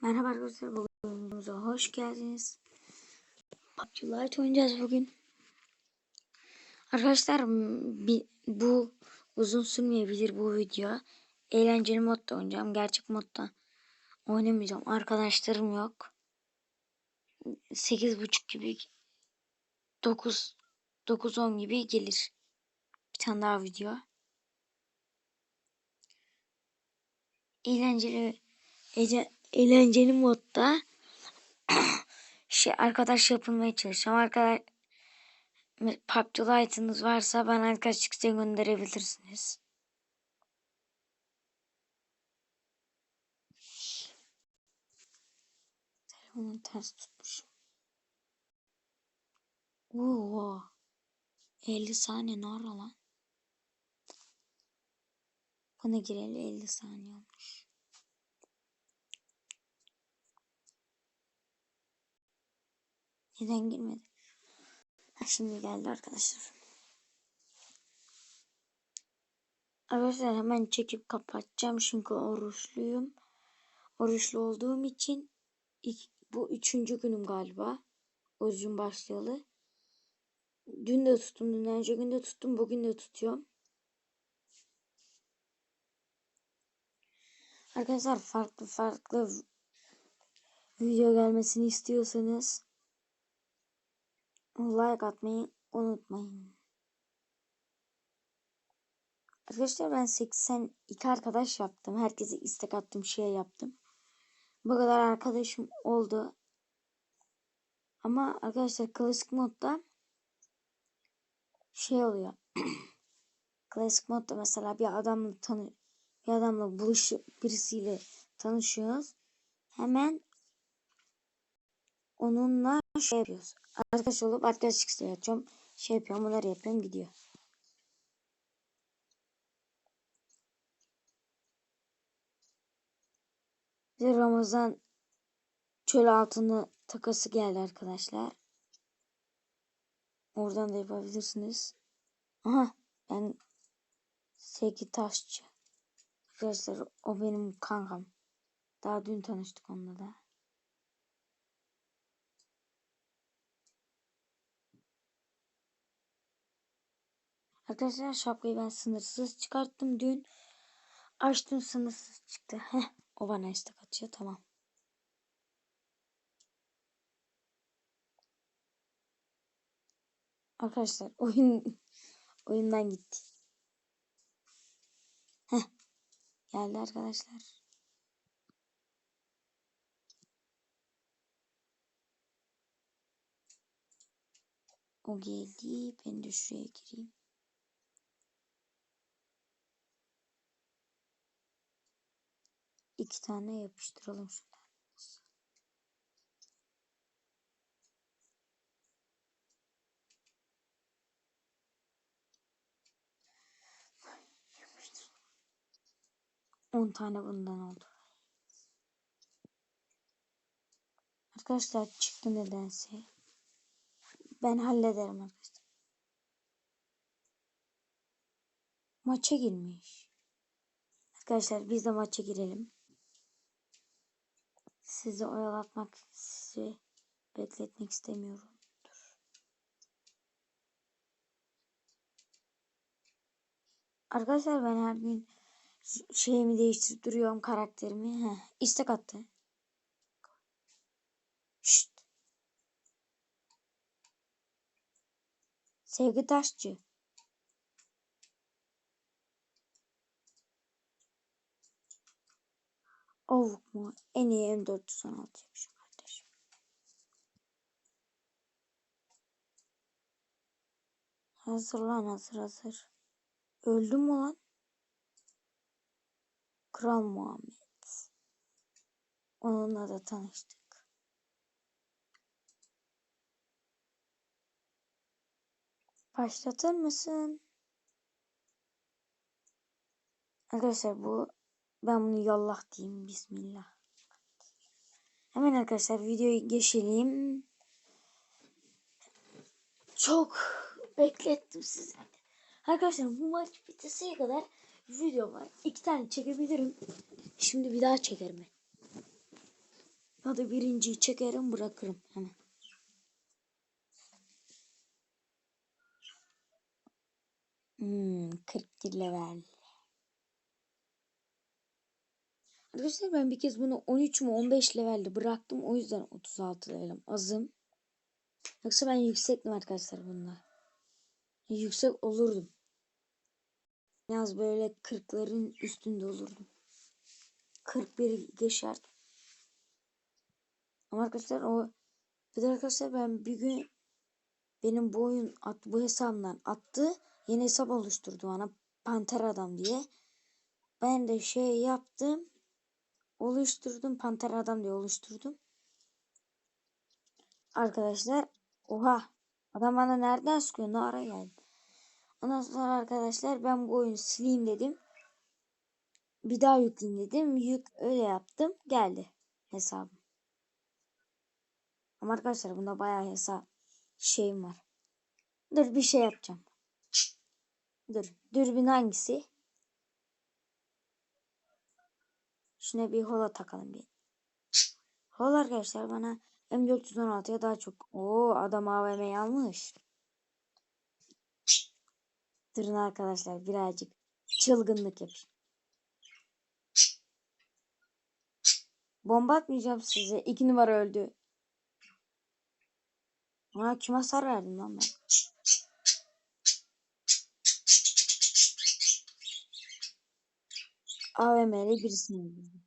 Merhaba arkadaşlar, bugünümüze hoş geldiniz. PUBG Lite oynayacağız bugün. Arkadaşlar bu uzun sürmeyebilir bu video. Eğlenceli modda oynayacağım. Gerçek modda oynamayacağım. Arkadaşlarım yok. 8.30 gibi 9 9-10 gibi gelir. Bir tane daha video. Eğlenceli ece- eğlenceli modda şey arkadaş yapılmaya çalışacağım. Arkadaş PUBG Lite'ınız varsa bana arkadaşlık isteği gönderebilirsiniz. Telefonu ters tutmuşum. Oo. 50 saniye ne ara lan? Bana gireli 50 saniye olmuş. Neden girmedi? Şimdi geldi arkadaşlar. Arkadaşlar hemen çekip kapatacağım çünkü oruçluyum. Oruçlu olduğum için bu üçüncü günüm galiba. Orucum başlayalı. Dün de tuttum, dünden önce gün de tuttum, bugün de tutuyorum. Arkadaşlar farklı farklı video gelmesini istiyorsanız like atmayı unutmayın. Arkadaşlar ben 82 arkadaş yaptım. Herkese istek attım, şey yaptım. Bu kadar arkadaşım oldu. Ama arkadaşlar klasik modda şey oluyor. klasik modda mesela bir adamla tanı bir adamla buluşup birisiyle tanışıyoruz. Hemen onunla şey yapıyoruz. Arkadaş olup arkadaşlık isteği atıyorum. Şey yapıyorum, bunları yapıyorum, gidiyor. Bir Ramazan çöl altını takası geldi arkadaşlar. Oradan da yapabilirsiniz. Aha ben Seki Taşçı. Arkadaşlar o benim kankam. Daha dün tanıştık onunla da. Arkadaşlar şapkayı ben sınırsız çıkarttım dün. Açtım sınırsız çıktı. Heh, o bana istek atıyor tamam. Arkadaşlar oyun oyundan gitti. Heh, geldi arkadaşlar. O geldi. Ben de şuraya gireyim. İki tane yapıştıralım şuradan. On tane bundan oldu. Arkadaşlar çıktı nedense. Ben hallederim arkadaşlar. Maça girmiş. Arkadaşlar biz de maça girelim. Sizi oyalatmak, sizi bekletmek istemiyorum. Arkadaşlar ben her gün şeyimi değiştirip duruyorum karakterimi. Heh, istek attı. Şşt. Sevgi Taşçı. Avuk mu? En iyi M416 yapmışım kardeşim. Hazır lan hazır hazır. Öldüm mü lan? Kral Muhammed. Onunla da tanıştık. Başlatır mısın? Arkadaşlar bu ben bunu yallah diyeyim. Bismillah. Hemen arkadaşlar videoyu geçelim. Çok beklettim sizi. Arkadaşlar bu maç biteseye kadar video var. İki tane çekebilirim. Şimdi bir daha çekerim. ben. Ya da birinciyi çekerim bırakırım hemen. Hmm, 41 level. Arkadaşlar ben bir kez bunu 13 mü 15 levelde bıraktım. O yüzden 36 levelim. Azım. Yoksa ben yüksektim arkadaşlar bunda. Yüksek olurdum. Yaz böyle 40'ların üstünde olurdum. 41 geçerdim. Ama arkadaşlar o bir arkadaşlar ben bir gün benim bu oyun at, bu hesabımdan attı. Yeni hesap oluşturdu bana Panter Adam diye. Ben de şey yaptım. Oluşturdum Panter Adam diye oluşturdum. Arkadaşlar oha adam bana nereden sıkıyor ne ara geldi. Ondan sonra arkadaşlar ben bu oyunu sileyim dedim. Bir daha yükleyeyim dedim. Yük öyle yaptım. Geldi hesabım. Ama arkadaşlar bunda bayağı hesap şeyim var. Dur bir şey yapacağım. Dur. Dürbün hangisi? Şuna bir hola takalım bir. Hol arkadaşlar bana M416'ya daha çok. Oo adam AVM'yi almış. Durun arkadaşlar birazcık çılgınlık yapayım. Bomba atmayacağım size. İki numara öldü. Aa kim hasar verdim lan ben? AVM'li birisini öldürdüm.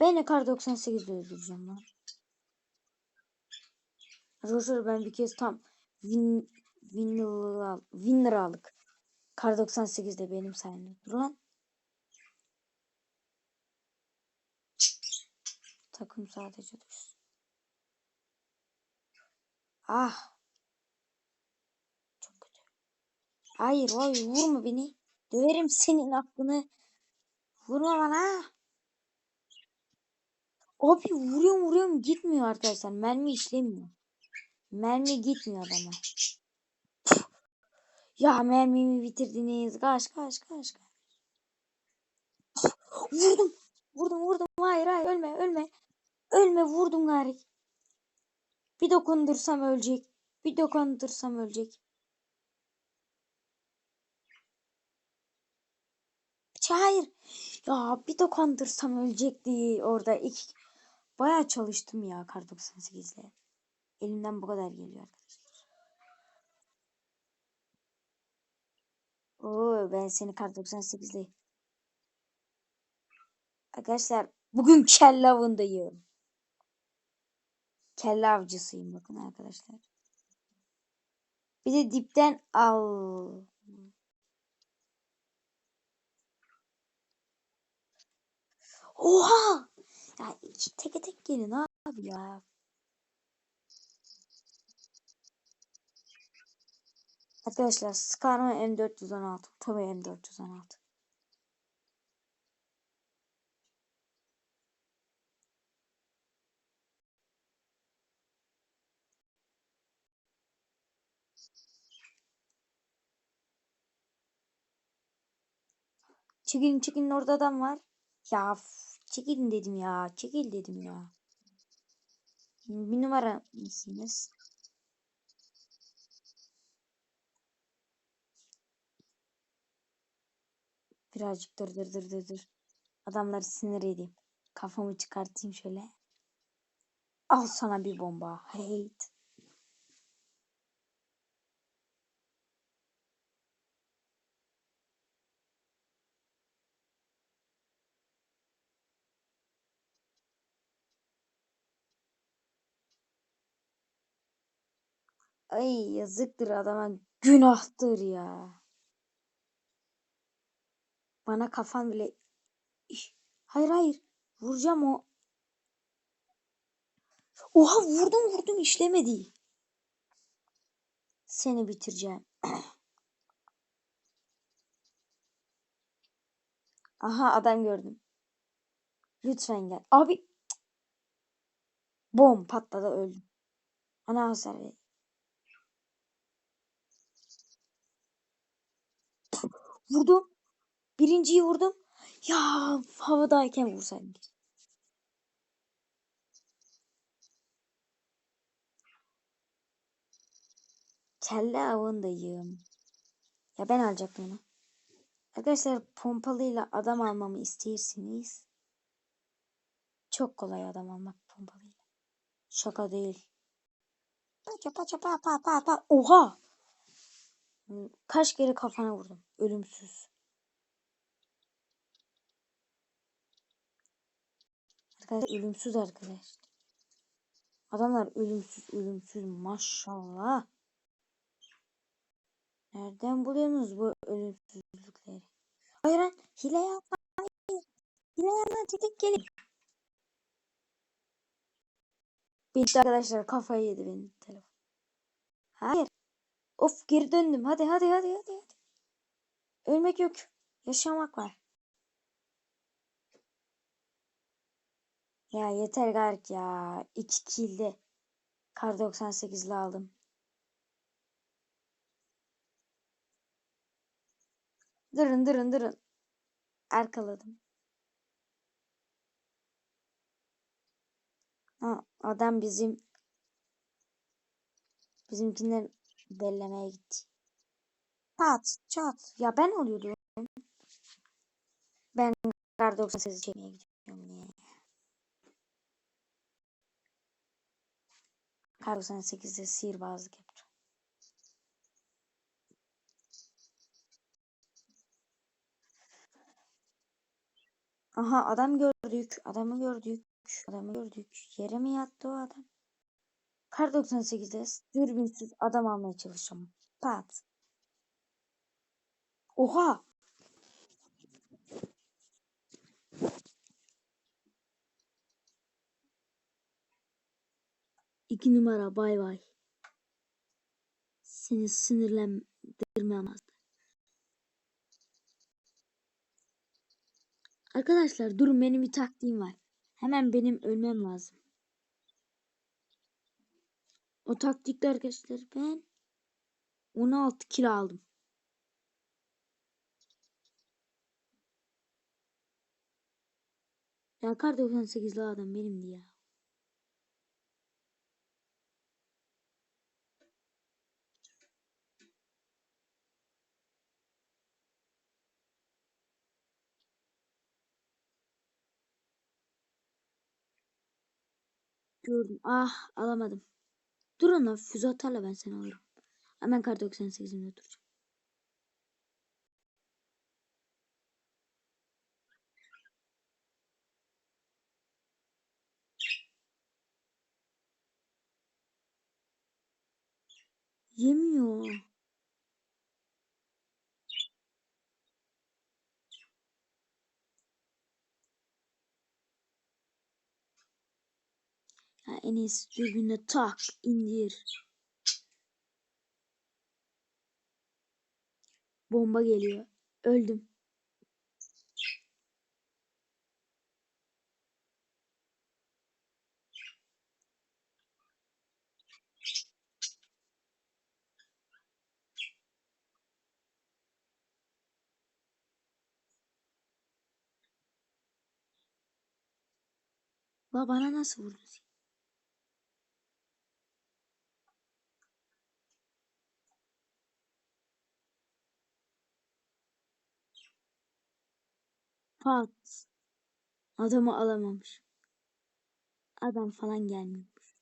Ben de kar 98'de öldüreceğim lan. Arkadaşlar ben bir kez tam win, win, winner aldık. Kar 98'de benim sayemde. Dur lan. Takım sadece düşsün. Ah. Çok kötü. Hayır vay vurma beni. Döverim senin aklını. Vurma bana. Abi vuruyorum vuruyorum gitmiyor arkadaşlar. Mermi işlemiyor. Mermi gitmiyor adama. Ya mermimi bitirdiniz. Kaç kaç kaç kaç. Vurdum. Vurdum vurdum. Hayır hayır ölme ölme. Ölme vurdum gari. Bir dokundursam ölecek. Bir dokundursam ölecek. Hayır. Ya bir dokundursam ölecekti orada. İki... Bayağı çalıştım ya kar 98'le. Elimden bu kadar geliyor arkadaşlar. Oo ben seni kar 98'le. Arkadaşlar bugün kelle avındayım. Kelle avcısıyım bakın arkadaşlar. Bir de dipten al. Oha! Ya iki tek tek gelin abi ya. Arkadaşlar Scarma M416. Tabii M416. Çekilin çekilin orada adam var. Ya çekilin dedim ya. Çekil dedim ya. Bir numara mısınız? Birazcık dur dur dur dur dur. Adamları sinir edeyim. Kafamı çıkartayım şöyle. Al sana bir bomba. Hate. Ay yazıktır adama. Günahtır ya. Bana kafan bile... Hayır hayır. Vuracağım o. Oha vurdum vurdum işlemedi. Seni bitireceğim. Aha adam gördüm. Lütfen gel. Abi. Bom patladı öldüm. Ana hasar ver. Vurdum. Birinciyi vurdum. Ya havadayken vursaydım. Kelle avındayım. Ya ben alacaktım onu. Arkadaşlar pompalıyla adam almamı isteyirsiniz. Çok kolay adam almak pompalıyla. Şaka değil. Paça paça pa pa pa pa. Oha! Kaç kere kafana vurdum. Ölümsüz. Arkadaşlar ölümsüz arkadaş. Adamlar ölümsüz ölümsüz maşallah. Nereden buluyorsunuz bu ölümsüzlükleri? Hayır hile yapmayın. Hile yapmayın dedik gelin. Bitti arkadaşlar kafayı yedi benim telefon. Hayır. Of geri döndüm. Hadi hadi hadi hadi. hadi. Ölmek yok. Yaşamak var. Ya yeter gark ya. 2 kilde. Kar 98'li aldım. Durun durun durun. Arkaladım. Ha, adam bizim bizimkinden bellemeye gitti. Çat çat. Ya ben oluyordum. Ben kar 98'i çekmeye gidiyorum ya. Kar 98'de sihirbazlık yapacağım. Aha adam gördük. Adamı gördük. Adamı gördük. Yere mi yattı o adam? Kar 98'de dürbünsüz adam almaya çalışacağım. Pat. Oha! İki numara bay bay. Seni sinirlendirmem azdı. Arkadaşlar durun benim bir taktiğim var. Hemen benim ölmem lazım. O taktikle arkadaşlar ben 16 kilo aldım. Ya kar 98'li adam benimdi ya. Gördüm. Ah alamadım. Durun lan füze atarla ben seni alırım. Hemen kar 98'imde duracağım. Yemiyor. En iyisi dürbünle tak indir. Bomba geliyor. Öldüm. La bana nasıl vurdun? Pat. Adamı alamamış. Adam falan gelmiyormuş.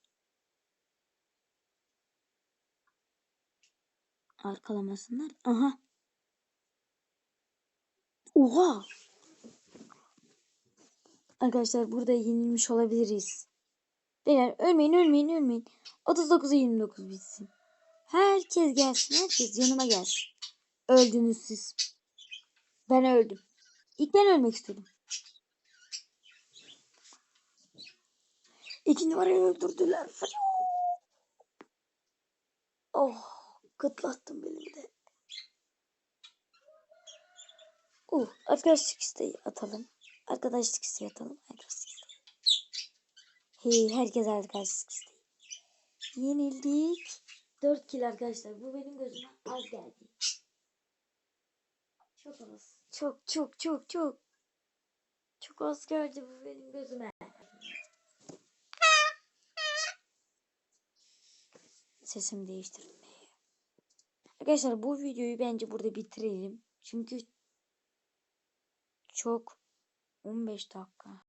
Arkalamasınlar. Aha. Oha. Arkadaşlar burada yenilmiş olabiliriz. Beyler ölmeyin ölmeyin ölmeyin. 39'a 29 bitsin. Herkes gelsin herkes yanıma gelsin. Öldünüz siz. Ben öldüm. İlk ben ölmek istedim. İki numarayı öldürdüler. Oh, kıtlattım benim de. Oh, arkadaşlık isteği atalım. Arkadaşlık isteği atalım. Arkadaşlık isteği. Hey, herkes arkadaşlık isteği. Yenildik. 4 kill arkadaşlar. Bu benim gözüme az geldi. Çok az. Çok çok çok çok. Çok az geldi bu benim gözüme. Sesimi değiştirdim. Arkadaşlar bu videoyu bence burada bitirelim. Çünkü çok 15 dakika.